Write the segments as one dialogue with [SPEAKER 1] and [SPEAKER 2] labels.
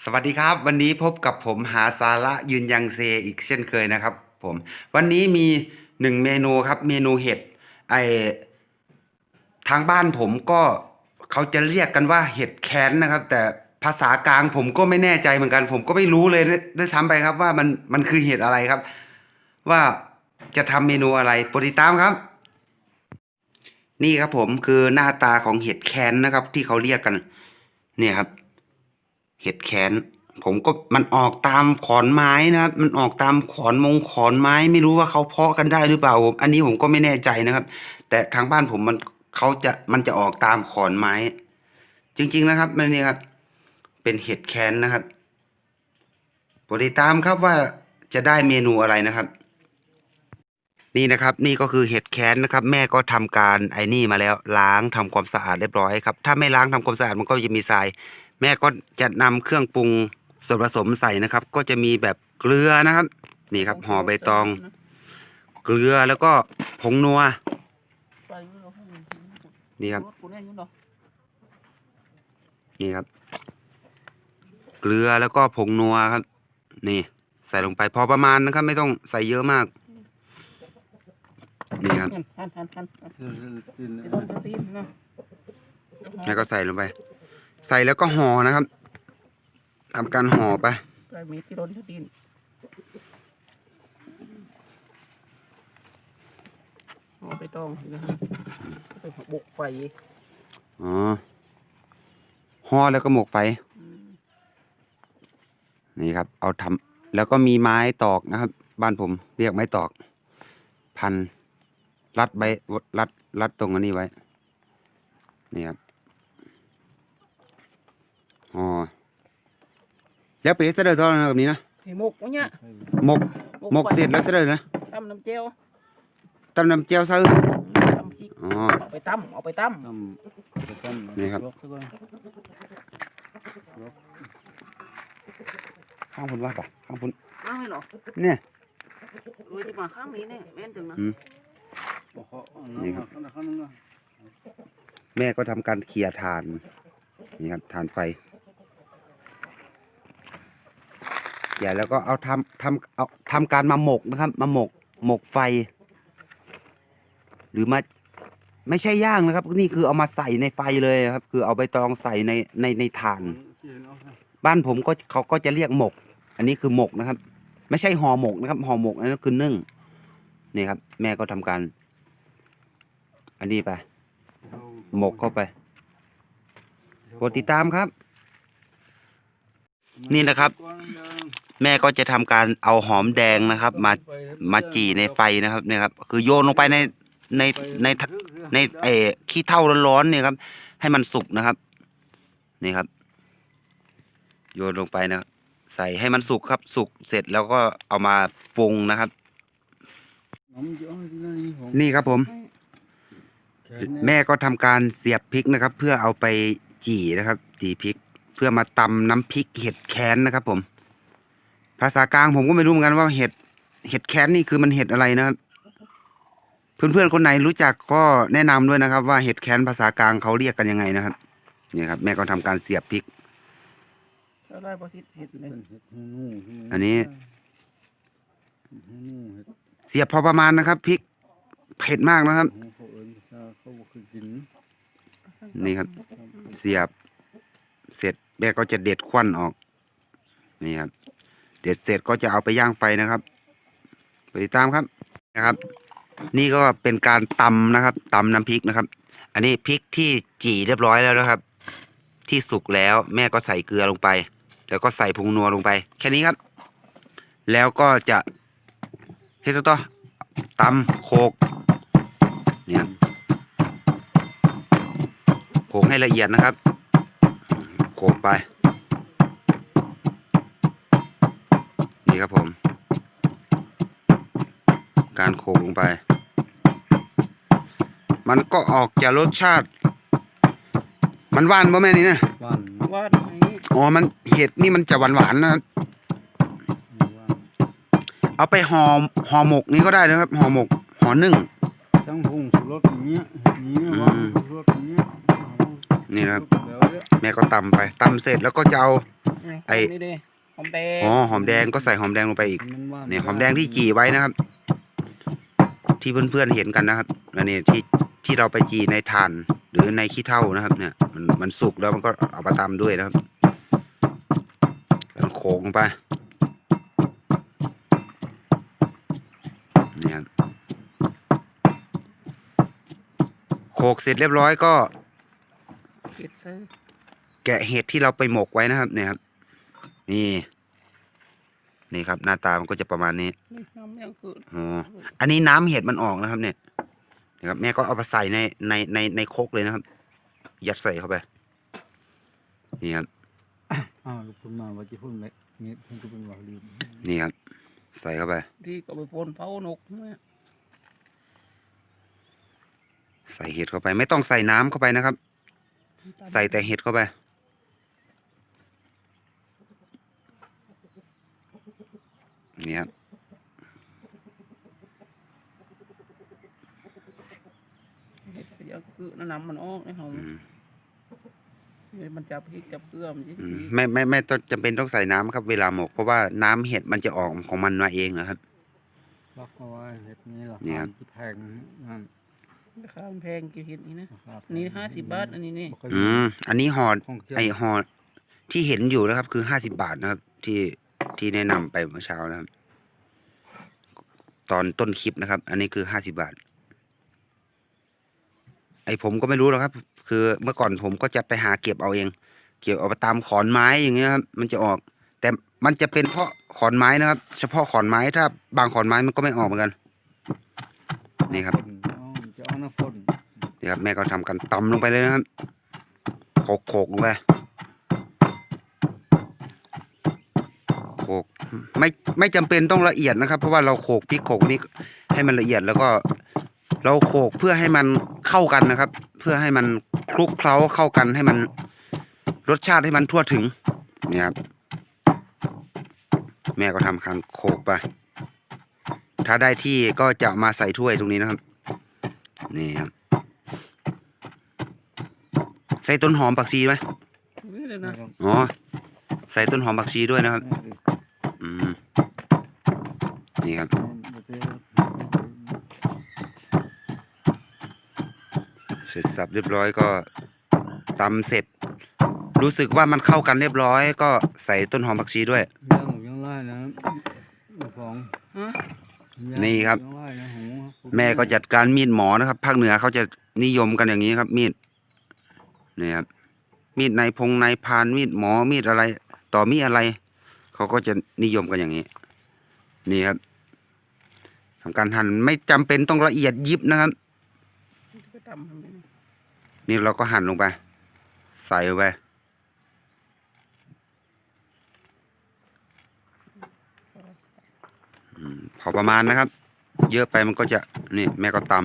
[SPEAKER 1] สวัสดีครับ วันนี้พบกับผมหาสาระยืนยังเซอีกเช่นเคยนะครับ ผม วันนี้มีหนึ่งเมนูครับ เมนูเห็ดไอทางบ้านผมก็เขาจะเรียกกันว่าเห็ดแค้นนะครับ แต่ภาษากลางผมก็ไม่แน่ใจเหมือนกัน ผมก็ไม่รู้เลยด้วยซ้ำไปครับว่ามันมันคือเห็ดอะไรครับ ว่าจะทำเมนูอะไรโปรดติดตามครับ นี่ครับผมคือหน้าตาของเห็ดแค้นนะครับ ที่เขาเรียกกัน เนี่ยครับ เห็ดแขน ผมก็มันออกตามขอนไม้นะครับ มันออกตามขอนมงขอนไม้ไม่รู้ว่าเขาเพาะกันได้หรือเปล่าผมอันนี้ผมก็ไม่แน่ใจนะครับ แต่ทางบ้านผมมันเขาจะมันจะออกตามขอนไม้ จริง ๆนะครับมันนี่ครับ เป็นเห็ดแคนนะครับโปรดติดตามครับว่าจะได้เมนูอะไรนะครับ นี่นะครับนี่ก็คือเห็ดแคนนะครับ แม่ก็ทำการไอ้นี่มาแล้วล้างทำความสะอาดเรียบร้อยครับถ้าไม่ล้างทำความสะอาดมันก็จะมีทราย แม่ก็จะนำเครื่องปรุงส่วนผสมใส่นะครับ ก็จะมีแบบเกลือนะครับ นี่ครับห่อใบตอง เกลือแล้วก็ผงนัว
[SPEAKER 2] ไปไม่รู้ให้มัน
[SPEAKER 1] นี่ครับ
[SPEAKER 2] กูแน่ยุ่งดอก
[SPEAKER 1] นี่ครับ เกลือแล้วก็ผงนัวครับ นี่ ใส่ลงไปพอประมาณนะครับ ไม่ต้องใส่เยอะมาก นี่ครับ
[SPEAKER 2] หันหันหันหัน
[SPEAKER 3] ตื่นตื่น
[SPEAKER 2] จะโดนจะตีนนะ
[SPEAKER 1] แล้วก็ใส่ลงไป ใส่แล้วก็ห่อนะครับทำการห่อไป
[SPEAKER 2] ไก่มีที่โดนจะตีนเอาไปต้องนะฮะไปบุกไฟ
[SPEAKER 1] อ๋อห่อแล้วก็หมกไฟ นี่ครับ เอาทำแล้วก็มีไม้ตอกนะครับ บ้านผมเรียกไม้ตอก พันรัดใบรัดรัดตรงอันนี้ไว้ นี่ครับ อ๋อแล้วเป๊ะจะเดินทอดแบบนี้นะ
[SPEAKER 2] ไอ้หมกวะเนี่ย
[SPEAKER 1] หมกหมกเสร็จแล้วจะเดินนะ
[SPEAKER 2] ตำน้ำเจียว
[SPEAKER 1] ตำน้ำเจียวซะ
[SPEAKER 2] ตำพริก
[SPEAKER 1] อ๋อ
[SPEAKER 2] เอาไปตั้มเอาไปตั้ม
[SPEAKER 3] ทำจะทำ
[SPEAKER 1] นี่ครับ
[SPEAKER 3] ยกซะก่อน
[SPEAKER 1] ข้างพุนว่าปะข้างพุน
[SPEAKER 2] เอาให้หรอ
[SPEAKER 1] เนี่ย
[SPEAKER 2] รวยที่มาข้างนี้เนี่ยแม่นจังนะ
[SPEAKER 1] อืม
[SPEAKER 3] บอกเขาเอา
[SPEAKER 1] นี่
[SPEAKER 3] น้ำ
[SPEAKER 1] ครับ
[SPEAKER 3] มาข้างนึงนะ
[SPEAKER 1] แม่ก็ทำการเคลียร์ถ่านนี่ครับถ่านไฟ เขี่ยแล้วก็เอาทำทำเอาทำการมาหมกนะครับ มาหมกหมกไฟ หรือมาไม่ใช่ย่างนะครับ นี่คือเอามาใส่ในไฟเลยครับ คือเอาใบตองใส่ในในในถ่าน บ้านผมก็เขาก็จะเรียกหมก อันนี้คือหมกนะครับ ไม่ใช่ห่อหมกนะครับห่อหมกอันนั้นคือนึ่งนี่ครับ แม่ก็ทำการ อันนี้ไปหมกเข้าไปโปรดติดตามครับ นี่นะครับ แม่ก็จะทำการเอาหอมแดงนะครับ มามาจี่ในไฟนะครับเนี่ยครับ คือโยนลงไปในในในในเออขี้เท่าร้อนๆเนี่ยครับ ให้มันสุกนะครับ นี่ครับ โยนลงไปนะครับใส่ให้มันสุกครับ สุกเสร็จแล้วก็เอามาปรุงนะครับ
[SPEAKER 3] น้ำจะเอาที่ไหนผม
[SPEAKER 1] นี่ครับผม
[SPEAKER 3] แขนเนี่ย
[SPEAKER 1] แม่ก็ทำการเสียบพริกนะครับ เพื่อเอาไปจี่นะครับ จี่พริก เพื่อมาตำน้ำพริกเห็ดแค้นนะครับ ผม ภาษากลางผมก็ไม่รู้เหมือนกันว่าเห็ดเห็ดแค้นนี่คือมันเห็ดอะไรนะครับ เพื่อนๆคนไหนรู้จักก็แนะนำด้วยนะครับ ว่าเห็ดแค้นภาษากลางเขาเรียกกันยังไงนะครับนี่ครับ แม่ก็ทำการเสียบพริกอันนี้
[SPEAKER 3] เสี
[SPEAKER 1] ยบพอประมาณนะครับพริกเผ็ดมากนะครับ
[SPEAKER 3] น
[SPEAKER 1] นี่ครับ เสียบเสร็จ แม่ก็จะเด็ดควันออก นี่ครับ เด็ดเสร็จก็จะเอาไปย่างไฟนะครับไปติดตามครับนะครับ นี่ก็เป็นการตำนะครับตำน้ำพริกนะครับ อันนี้พริกที่จี่เรียบร้อยแล้วนะครับ ที่สุกแล้วแม่ก็ใส่เกลือลงไป แล้วก็ใส่ผงนัวลงไป แค่นี้ครับ แล้วก็จะเฮสตอตำโขกเนี่ยโขกให้ละเอียดนะครับ โขกไป นี่ครับผม การโขกลงไป มันก็ออกจากรสชาติ มันหวานป่ะแม่นี่นะ
[SPEAKER 3] หวาน
[SPEAKER 2] ว่าไหน
[SPEAKER 1] อ๋อมันเห็ดนี่มันจะหวานหวานๆนะครับ
[SPEAKER 3] หวาน
[SPEAKER 1] เอาไปห่อห่อหมกนี้ก็ได้นะครับห่อหมกห่อนึ่ง
[SPEAKER 3] ทั้งพุงสุรสอย่างเงี้ยเห็ดอย่างเงี้ยหวาน
[SPEAKER 1] อืม
[SPEAKER 3] สุรสอย่างเงี้ย
[SPEAKER 1] นี่นะครับ
[SPEAKER 3] แล้วเนี่ย
[SPEAKER 1] แม่ก็ตำไปตำเสร็จแล้วก็จะเอา ไอ้
[SPEAKER 2] นี่ดิหอมแดง
[SPEAKER 1] อ๋อหอมแดงก็ใส่หอมแดงลงไปอีก
[SPEAKER 3] มันว่า
[SPEAKER 1] เนี่ยหอมแดงที่จี่ไว้นะครับ ที่เพื่อนๆเห็นกันนะครับอันนี้ที่ที่เราไปจี่ในถ่าน หรือในขี้เถ้านะครับ เนี่ย มันมันสุกแล้วมันก็เอามาตำด้วยนะครับแล้วโขงลงไปเนี่ยครับโขกเสร็จเรียบร้อยก็
[SPEAKER 2] เก็ดใส่
[SPEAKER 1] แกะเห็ดที่เราไปหมกไว้นะครับ เนี่ยครับ นี่ นี่ครับ หน้าตามันก็จะประมาณนี้
[SPEAKER 2] นี่น้ำยังคือ
[SPEAKER 1] อ๋ออันนี้น้ำเห็ดมันออกนะครับ เนี่ยนะครับ แม่ก็เอาไปใส่ในในในในโครกเลยนะครับ ยัดใส่เข้าไป นี่ครับ
[SPEAKER 3] อ้าวลูกคุณมาว่าจะพูดอะไรเนี่ยเพิ่งจะเป็นว่าลืม
[SPEAKER 1] นี่ครับ ใส่เข้าไป
[SPEAKER 2] ที่ก็ไปโฟนเฝ้านกเนี่ย
[SPEAKER 1] ใส่เห็ดเข้าไป ไม่ต้องใส่น้ำเข้าไปนะครับ ใส่แต่เห็ดเข้าไป นี่ครับ
[SPEAKER 2] ยังคือน้ำมันออกในหอม
[SPEAKER 1] อืม
[SPEAKER 2] นี่มันจับพริกจับเกลือมันยิ่ง
[SPEAKER 1] อืม
[SPEAKER 2] สี
[SPEAKER 1] ไม่ไม่ไม่ต้องจำเป็นต้องใส่น้ำครับเวลาหมก เพราะว่าน้ำเห็ดมันจะออกของมันมาเองนะครับ
[SPEAKER 3] ล็อกเอาไว้เห็ดนี้รา
[SPEAKER 1] เนี่ย
[SPEAKER 3] คา
[SPEAKER 1] ครับ
[SPEAKER 3] ที่แพงนั่น
[SPEAKER 2] ราคามันแพงกี่เห็ดนี่นะ
[SPEAKER 3] ราคาแพง
[SPEAKER 2] นี่ห้าสิบบาทอันนี้นี่
[SPEAKER 3] บ่เคย
[SPEAKER 1] อืมอันนี้ห่อ
[SPEAKER 3] ของเที่ยว
[SPEAKER 1] ไอห่อที่เห็นอยู่นะครับ คือห้าสิบาทนะครับ ที่ที่แนะนำไปเมื่อเช้านะครับ ตอนต้นคลิปนะครับ อันนี้คือห้าสิบาท ไอผมก็ไม่รู้หรอกครับ คือเมื่อก่อนผมก็จะไปหาเก็บเอาเอง เก็บเอาไปตามขอนไม้อย่างเงี้ยครับมันจะออก แต่มันจะเป็นเพราะขอนไม้นะครับ เฉพาะขอนไม้ถ้า บางขอนไม้มันก็ไม่ออกเหมือนกัน นี่ครับ
[SPEAKER 3] เอา จะเอาน้ำฝน
[SPEAKER 1] นี่ครับแม่ก็ทำกันตำลงไปเลยนะครับโขกโขกลงไปโขกไม่ไม่จำเป็นต้องละเอียดนะครับ เพราะว่าเราโขกพริกโขกนี่ให้มันละเอียดแล้วก็ เราโขกเพื่อให้มันเข้ากันนะครับ เพื่อให้มันคลุกเคล้าเข้ากันให้มันรสชาติให้มันทั่วถึงนี่ครับแม่ก็ทำการโขกไป ถ้าได้ที่ก็จะมาใส่ถ้วยตรงนี้นะครับ นี่ครับ ใส่ต้นหอมผักชีไหม
[SPEAKER 2] นี่เลยนะ
[SPEAKER 3] นะครับ
[SPEAKER 1] อ๋อ ใส่ต้นหอมผักชีด้วยนะครับ อืม นี่ครับ เสร็จสับเรียบร้อยก็ตำเสร็จ รู้สึกว่ามันเข้ากันเรียบร้อย ก็ใส่ต้นหอมผักชีด้วย
[SPEAKER 3] ย่างหมูย่างไล่นะของ
[SPEAKER 2] ฮะ
[SPEAKER 3] ย่าง
[SPEAKER 1] นี่ครับ แม่ก็จัดการมีดหมอนะครับภาคเหนือเขาจะนิยมกันอย่างนี้ครับ มีดนี่ครับมีดในพงในพานมีดหมอมีดอะไร ต่อมีอะไร เขาก็จะนิยมกันอย่างนี้ นี่ครับทำการหั่นไม่จำเป็นต้องละเอียดยิบนะครับ
[SPEAKER 2] นี่
[SPEAKER 1] เราก็หั่นลงไป ใส่ไปพอประมาณนะครับ เยอะไปมันก็จะนี่แม่ก็ตำ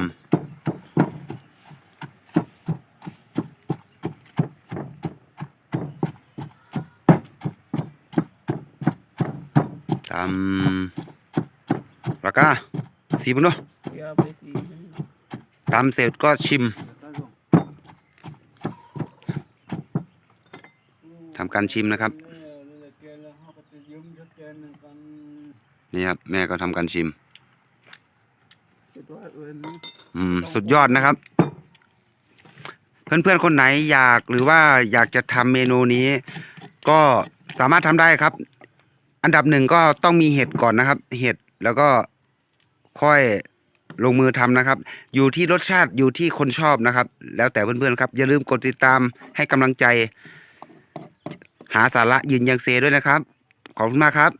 [SPEAKER 1] ตำแล้วก็สีบุญด้วย
[SPEAKER 2] เดี๋ยวไปสีมัน
[SPEAKER 1] ตำเสร็จก็ชิมทำการชิมนะครับ นี่ครับ แม่ก็ทำการชิม
[SPEAKER 2] เป็นตัวเอิญนะ
[SPEAKER 1] อืมสุดยอดนะครับ เพื่อนๆคนไหนอยากหรือว่าอยากจะทำเมนูนี้ ก็สามารถทำได้ครับ อันดับหนึ่งก็ต้องมีเห็ดก่อนนะครับ เห็ดแล้วก็ค่อยลงมือทำนะครับ อยู่ที่รสชาติอยู่ที่คนชอบนะครับ แล้วแต่เพื่อนๆครับ อย่าลืมกดติดตามให้กำลังใจ หาสาระยืนยังเซด้วยนะครับ ขอบคุณมากครับ